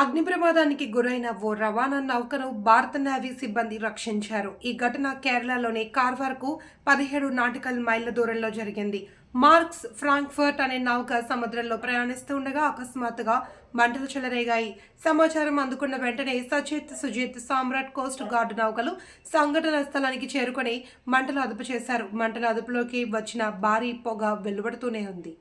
అగ్ని ప్రమాదానికి గురైన ఓ రవాణా నౌకను భారత నేవీ సిబ్బంది రక్షించారు. ఈ ఘటన కేరళలోని కార్వార్కు పదిహేడు నాటికల్ మైళ్ళ దూరంలో జరిగింది. మార్క్స్ ఫ్రాంక్ఫర్ట్ అనే నౌక సముద్రంలో ప్రయాణిస్తుండగా అకస్మాత్తుగా మంటలు చెలరేగాయి. సమాచారం అందుకున్న వెంటనే సచిత్ సుజిత్ సామ్రాట్ కోస్ట్ గార్డ్ నౌకలు సంఘటన స్థలానికి చేరుకొని మంటలు అదుపు చేశారు మంటలు అదుపులోకి వచ్చిన భారీ పొగ వెలువడుతూనే ఉంది.